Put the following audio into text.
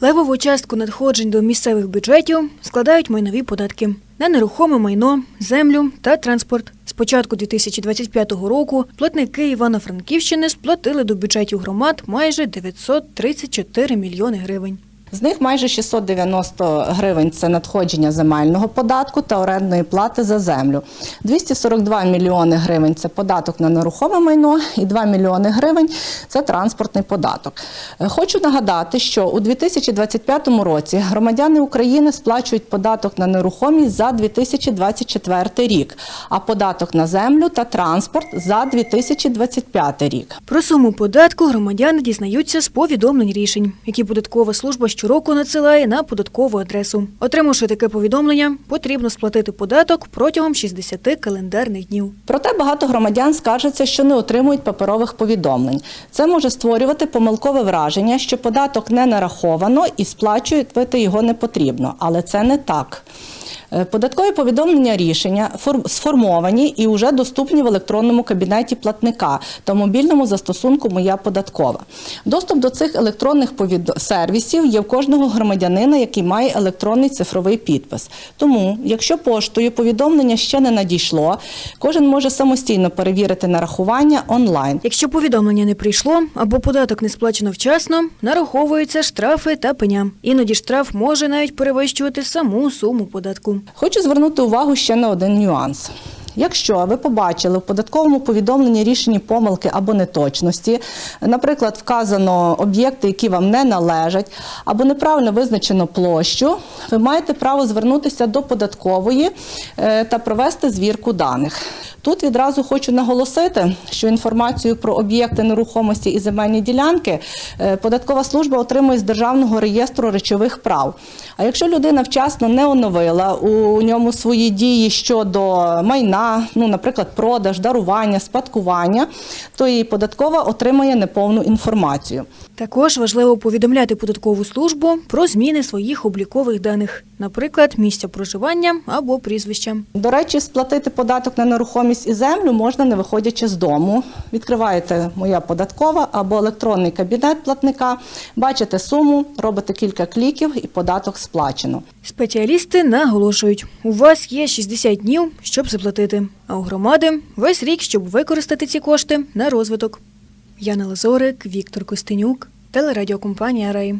Левову частку надходжень до місцевих бюджетів складають майнові податки на нерухоме майно, землю та транспорт. З початку 2025 року платники Івано-Франківщини сплатили до бюджетів громад майже 934 мільйони гривень. З них майже 690 гривень це надходження земельного податку та орендної плати за землю. 242 мільйони гривень це податок на нерухоме майно і 2 мільйони гривень це транспортний податок. Е, Хочу нагадати, що у 2025 році громадяни України сплачують податок на нерухомість за 2024 рік, а податок на землю та транспорт за 2025 рік. Про суму податку громадяни дізнаються з повідомлень рішень, які податкова служба щороку надсилає на податкову адресу. Отримавши таке повідомлення, потрібно сплатити податок протягом 60 календарних днів. Проте багато громадян скаржаться, що не отримують паперових повідомлень. Це може створювати помилкове враження, що податок не нараховано і сплачувати його не потрібно. Але це не так. Е, Податкові повідомлення рішення фор- сформовані і вже доступні в електронному кабінеті платника та мобільному застосунку Моя податкова. Доступ до цих електронних сервісів є в кожного громадянина, який має електронний цифровий підпис. Тому, якщо поштою повідомлення ще не надійшло, кожен може самостійно перевірити нарахування онлайн. Якщо повідомлення не прийшло або податок не сплачено вчасно, нараховуються штрафи та пеня. Іноді штраф може навіть перевищувати саму суму податку. Хочу звернути увагу ще на один нюанс. Якщо ви побачили в податковому повідомленні рішені помилки або неточності, наприклад, вказано об'єкти, які вам не належать, або неправильно визначено площу, ви маєте право звернутися до податкової е, та провести звірку даних. Тут відразу хочу наголосити, що інформацію про об'єкти нерухомості і земельні ділянки е, податкова служба отримує з державного реєстру речових прав. А якщо людина вчасно не оновила у ньому свої дії щодо майна, ну, наприклад, продаж, дарування, спадкування, то її податкова отримає неповну інформацію. Також важливо повідомляти податкову службу про зміни своїх облікових даних, наприклад, місця проживання або прізвища. До речі, сплатити податок на нерухомість і землю можна не виходячи з дому. Відкриваєте моя податкова або електронний кабінет платника, бачите суму, робите кілька кліків і податок сплачено. Спеціалісти наголошують, у вас є 60 днів, щоб заплатити, а у громади весь рік, щоб використати ці кошти на розвиток. Яна Лазорик, Віктор Костенюк, телерадіокомпанія Рей.